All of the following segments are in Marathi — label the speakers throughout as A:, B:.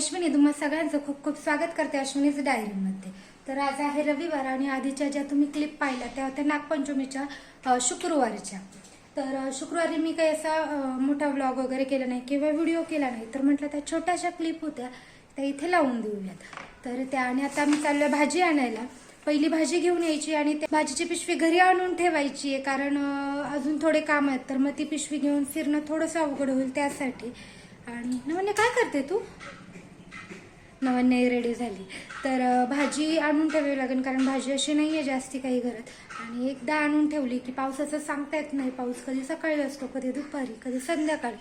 A: सगळ्यांचं खूप खूप स्वागत करते अश्विनीच डायरीमध्ये तर आज आहे रविवार आणि आधीच्या ज्या तुम्ही क्लिप पाहिल्या त्या होत्या नागपंचमीच्या शुक्रवारच्या. तर शुक्रवारी मी काही असा मोठा व्लॉग वगैरे केला नाही किंवा व्हिडिओ केला नाही. तर म्हटलं त्या छोट्याशा क्लिप होत्या त्या इथे लावून देऊयात. तर त्या आणि आता मी चाललोय भाजी आणायला. पहिली भाजी घेऊन यायची आणि त्या भाजीची पिशवी घरी आणून ठेवायची आहे कारण अजून थोडे काम आहेत. तर मग ती पिशवी घेऊन फिरणं थोडंसं अवघड होईल त्यासाठी. आणि म्हणजे काय करते तू? नवन्याय रेडी झाली. तर भाजी आणून ठेवावी लागेल कारण भाजी अशी नाही आहे जास्ती काही घरात. आणि एकदा आणून ठेवली की पावसाचं सांगता येत नाही. पाऊस कधी सकाळी असतो कधी दुपारी कधी संध्याकाळी.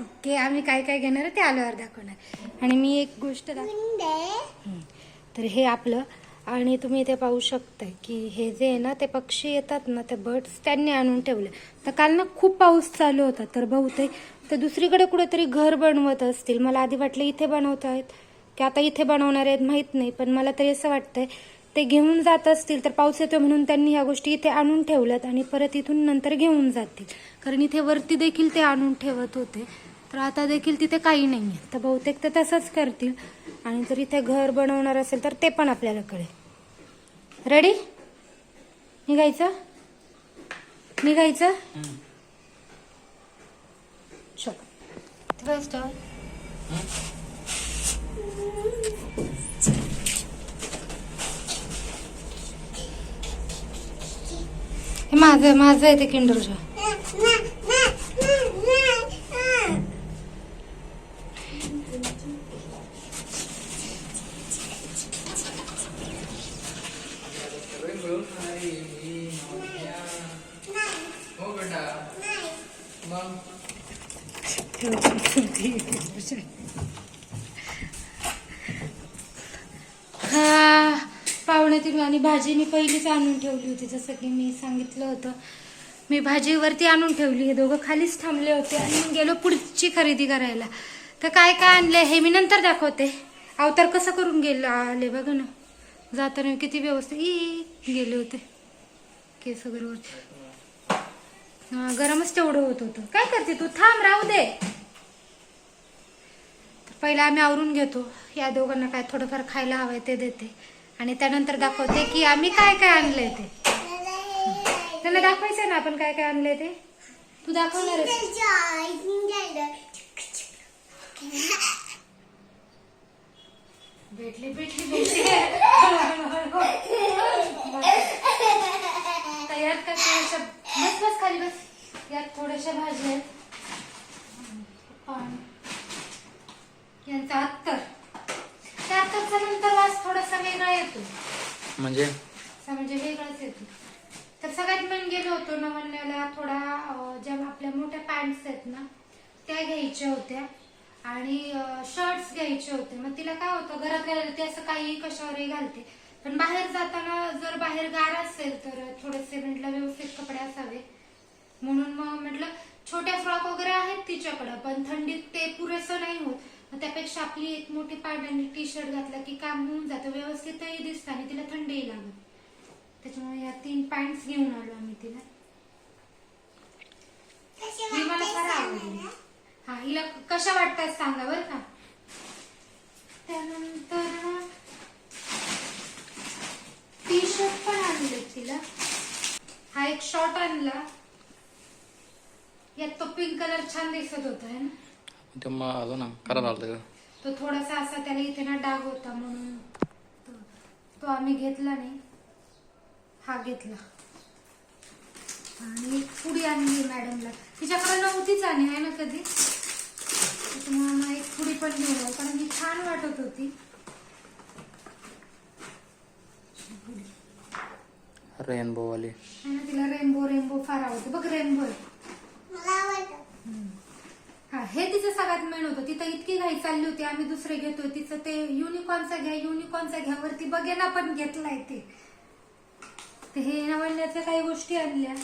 A: ओके आम्ही काय काय घेणार आहे ते आल्यावर दाखवणार. आणि मी एक गोष्ट दाख
B: गुंडे
A: हं. तर हे आपलं आणि तुम्ही इथे पाहू शकताय की हे जे आहे ना ते पक्षी येतात ना ते बर्ड्स त्यांनी आणून ठेवले. तर काल ना खूप पाऊस चालू होता तर बहुतेक ते दुसरीकडे कुठेतरी घर बनवत असतील. मला आधी वाटलं इथे बनवत आहेत. की आता इथे बनवणार आहेत माहीत नाही पण मला तरी असं वाटतंय ते घेऊन जात असतील तर पाऊस येतो म्हणून त्यांनी ह्या गोष्टी इथे आणून ठेवल्यात आणि परत इथून नंतर घेऊन जातील. कारण इथे वरती देखील ते आणून ठेवत होते. तर आता देखील तिथे काही नाही आहे तर बहुतेक तर तसंच करतील. आणि जर इथे घर बनवणार असेल तर ते पण आपल्याला कळेल. रेडी निघायचं? निघायचं? चल. हे माझं माझं आहे ते किंडरचं.
C: हा
A: पाहुणे तुम्ही आणि भाजी मी पहिलीच आणून ठेवली होती जसं की मी सांगितलं होतं. मी भाजीवरती आणून ठेवली हे दोघं खालीच थांबले होते आणि मी गेलो पुढची खरेदी करायला. तर काय काय आणलं हे मी नंतर दाखवते. अवतार कसं करून गेलं आले बघा ना. जाताना किती व्यवस्थित ई गेले होते. केस वगैरे गरमच तेवढं होत होतं. काय करते तू? थांब राहू दे. पहिला आम्ही आवरून घेतो. या दोघांना काय थोडंफार खायला हवंय ते देते. आणि त्यानंतर दाखवते की आम्ही काय काय आणलंय ते. त्यांना दाखवायचं ना आपण काय काय आणलंय ते. तू दाखवणार भेटली भेटली भेटली. यात थोड्याशा बस बस खाली बस. यात थोड्याशा भाज्या आहेत. अत्तर त्या अत्तरचा नंतर वास थोडासा वेगळा येतो.
C: म्हणजे?
A: असा म्हणजे वेगळाच येतो. तर सगळ्यात मेन गेलो होतो नवन्याला थोडा अं, ज्या आपल्या मोठ्या पॅन्ट्स आहेत ना त्या घ्यायच्या होत्या. आणि शर्ट्स घ्यायचे होते. मग तिला काय होतं घरात घालायला ती असं काही कशावरही घालते. पण बाहेर जाताना जर बाहेर गार असेल तर थोडेसे म्हटलं व्यवस्थित कपडे असावे. म्हणून मग म्हटलं छोट्या फ्रॉक वगैरे आहेत तिच्याकडं पण थंडीत ते पुरेसं नाही होत. मग त्यापेक्षा आपली एक मोठी पॅन्ट आणि टी शर्ट घातला की काम होऊन जातं व्यवस्थितही दिसतं आणि तिला थंडीही लागत. त्याच्यामुळे या तीन पॅन्ट्स घेऊन आलो आम्ही तिला. ही मला फार आवडली. हा हिला कशा वाटतात सांगा बरं का. त्यानंतर टी शर्ट पण आणले तिला. हा एक शॉर्ट आणला. यात तो पिंक कलर छान दिसत होता है ना?
C: ते मग अजून ना करा झालं
A: तो थोडासा असा त्याला इथे ना डाग होता म्हणून तो- तो आम्ही घेतला नाही. हा घेतला. आणि पुडी आणली मॅडमला. तिच्याकडे नव्हतीच आणि आहे ना कधी? मग एक पुडी पण घेऊन आलो कारण ती छान वाटत होती.
C: रेनबो वाली.
A: आहे ना तिला रेनबो रेनबो फार आवडते. बघ रेनबो आहे. हा हे तिचं सगळ्यात मेन होतं. तिथं इतकी घाई चालली होती. आम्ही दुसरे घेतोय. तिचं ते युनिकॉर्नचा घ्या युनिकॉर्नचा घ्या वरती बघेना पण घेतलाय ते. तर हे नवण्याच्या काही गोष्टी आणल्या.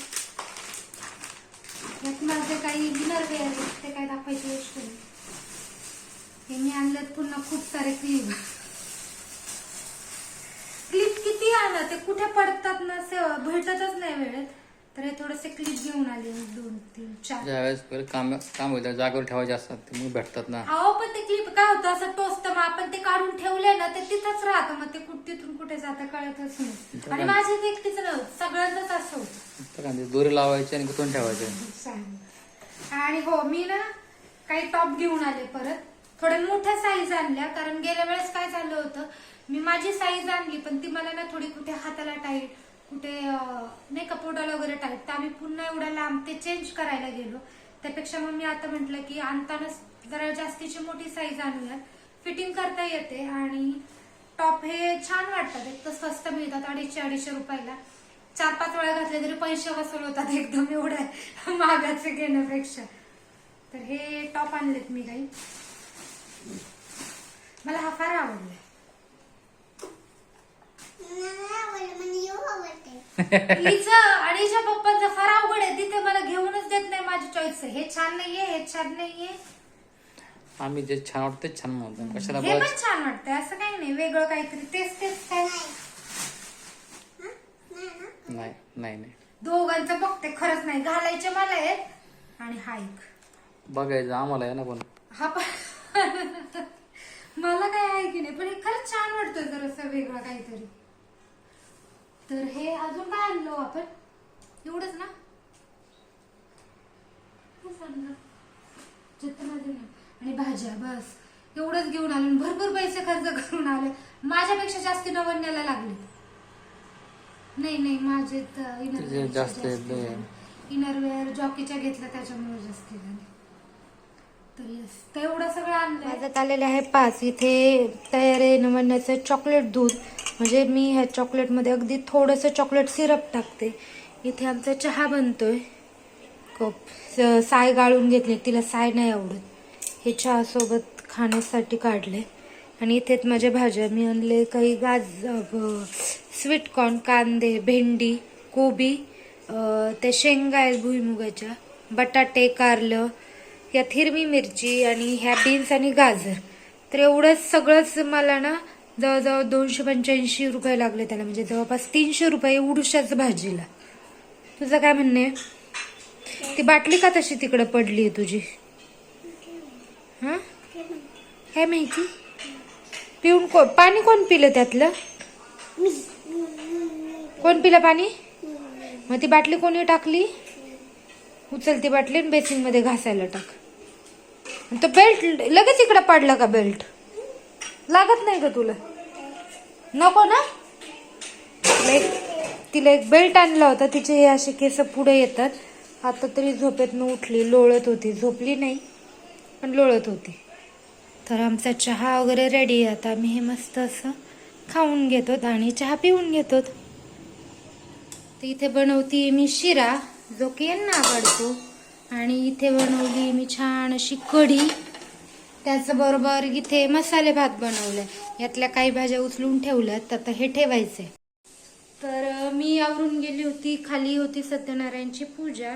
A: यात माझे काही डिनर वेअर आहे. ते काय दाखवायची गोष्ट नाही. हे मी आणलेत पुन्हा खूप सारे क्लिप क्लिप किती आणलं ते कुठे पडतात ना भेटतच नाही वेळेत. तर हे थोडेसे क्लिप घेऊन आले दोन तीन चार.
C: ज्यावेळेस काम काम होईल जागेवर ठेवायचे असतात ते मग भेटतात ना.
A: अहो पण ते क्लिप काय होतं असं टोचतं मग आपण ते काढून ठेवले ना ते तिथंच राहतं मग ते कुठं तिथून कुठे जातं कळतच नाही. आणि माझे ते एकटीच नव्हतं सगळ्यांचंच असं होतं.
C: तर काय ते दोरी लावायचे आणि गुंतवून ठेवायचे.
A: आणि हो मी ना काही टॉप घेऊन आले परत. थोड्या मोठ्या साईज आणल्या कारण गेल्या वेळेस काय झालं होतं मी माझी साईज आणली पण ती मला ना थोडी कुठे हाताला टाईट कुठे नाही का पोटाला वगैरे टाईप तर आम्ही पुन्हा एवढ्या लांब ते चेंज करायला गेलो. त्यापेक्षा मग मी आता म्हटलं की आणतानाच जरा जास्तीची मोठी साईज आणूयात. फिटिंग करता येते आणि टॉप हे छान वाटतात. एक तर स्वस्त मिळतात अडीचशे अडीचशे रुपयाला. चार पाच वेळा घातले तरी पैसे वसूल होतात एकदम एवढ्या महागाचे घेण्यापेक्षा. तर हे टॉप आणलेत मी काही मला हा फार आवडलाय
B: मला आवडलं म्हणजे येऊ आवडते
A: हिचं आणि हिच्या पप्पांचं फार अवघड आहे तिथे मला घेऊनच देत नाही माझी चॉईस हे छान नाहीये हे छान नाहीये.
C: आम्ही जे छान वाटतं छान म्हणतो. कशाला
A: हे पण छान वाटतंय असं काही नाही वेगळं काहीतरी. तेच तेच काय
B: हं? नाही
C: नाही नाही नाही.
A: दोघांचं बघते खरंच नाही. घालायचे मला आहेत आणि हा एक.
C: बघायचं आम्हाला आहे ना पण.
A: हा पण. मला काय आहे की नाही पण हे खरंच छान वाटतंय जर वेगळं काहीतरी. तर हे अजून काय आणलो आपण? एवढंच ना. आणि भाज्या बस. एवढंच घेऊन आलो आणि भरपूर पैसे खर्च करून आले. माझ्यापेक्षा जास्ती नवन्याला लागले. नाही नाही माझे. इनरवेअर जॉकीच्या घेतल्या त्याच्यामुळे जास्त झाले. तर तेवढं सगळं आणलं माझ्यात आलेले आहे पाच. इथे तयार आहे नवन्याचं चॉकलेट दूध. म्हणजे मी ह्या चॉकलेटमध्ये अगदी थोडंसं चॉकलेट सिरप टाकते. इथे आमचा चहा बनतोय. कप. साय गाळून घेतली. तिला साय नाही आवडत. हे चहासोबत खाण्यासाठी काढले. आणि इथेच माझ्या भाज्या. मी आणले काही गाज स्वीट कॉर्न कांदे भेंडी कोबी त्या ते शेंगा आहेत भुईमुगाच्या बटाटे कारलं यात हिरवी मिरची आणि ह्या बीन्स आणि गाजर. तर एवढंच सगळंच मला ना जवळजवळ दोनशे पंच्याऐंशी रुपये लागले त्याला. म्हणजे जवळपास तीनशे रुपये एवढूशाच भाजीला. तुझं काय म्हणणं आहे? ती बाटली का तशी तिकडे पडली आहे तुझी? हा? काय माहिती? पिऊन को पाणी कोण पिलं त्यातलं? कोण पिलं पाणी? मग ती बाटली कोणी टाकली? उचल ती बाटली आणि बेसिनमध्ये घासायला टाक. तो बेल्ट लगेच इकडे पडला का बेल्ट लागत नाही का तुला. नको ना? एक तिला एक बेल्ट आणला होता. तिचे हे असे केस पुढे येतात. आता तरी झोपेतनं उठली. लोळत होती. झोपली नाही पण लोळत होती. तर आमचा चहा वगैरे रेडी आहे. आता आम्ही हे मस्त असं खाऊन घेतो आणि चहा पिऊन घेतो तर इथे बनवती मी शिरा जो की यांना आवडतो. आणि इथे बनवली मी छान अशी कढी. त्याचबरोबर इथे मसाले भात बनवले. यातल्या काही भाज्या उचलून ठेवल्यात आता हे ठेवायचे. तर मी आवरून गेली होती खाली होती सत्यनारायणची पूजा.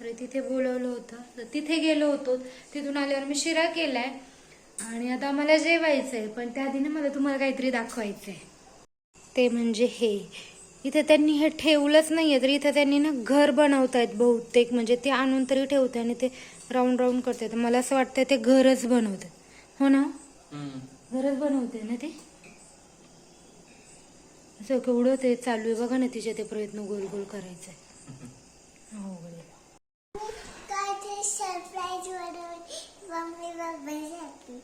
A: तर तिथे बोलवलं होतं. तर तिथे गेलो होतो. तिथून आल्यावर मी शिरा केलाय. आणि आता मला जेवायचंय पण त्याआधी ना मला तुम्हाला काहीतरी दाखवायचंय. ते म्हणजे हे. इथे त्यांनी हे ठेवलंच नाहीये तर इथे त्यांनी ना घर बनवतायत बहुतेक. म्हणजे ते आणून तरी ठेवते आणि ते राऊंड राऊंड करतात मला असं वाटतं ते घरच बनवतात हो ना? घरच बनवते ना ते? असं केवढं ते चालू आहे बघा ना तिचे ते प्रयत्न गोल गोल करायचे. हो
B: काय ते सरप्राईज बनवली मम्मी बाबासाठी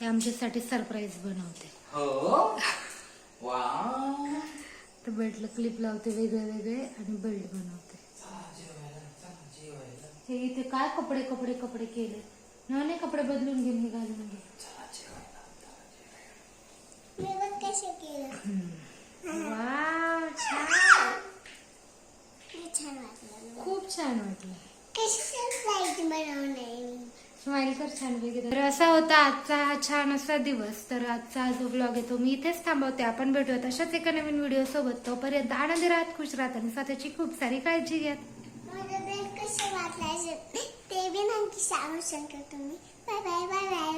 A: ते आमच्यासाठी सरप्राईज बनवते.
C: हो? वा
A: तर बेल्टला क्लिप लावते वेगळे वेगळे आणि बेल्ट बनवते. हे इथे काय कपडे कपडे कपडे केले? नाही, कपडे बदलून घे मी घालून घे
B: मी बघ कसं केलं?
A: वाव छान.
B: मी छान वाटलं.
A: खूप छान वाटलं. स्माइल कर छान वगैरे तर असा होता आजचा हा छान असा दिवस. तर आजचा जो ब्लॉग आहे तो मी इथेच थांबवते. आपण भेटूया तशाच एका नवीन व्हिडिओ सोबत. तोपर्यंत आनंदी राहत खुश राहत आणि स्वतःची खूप सारी काळजी घ्या.
B: कसे वाटलं ते बी नक्की सांगू शकता तुम्ही बाय बाय बाय बाय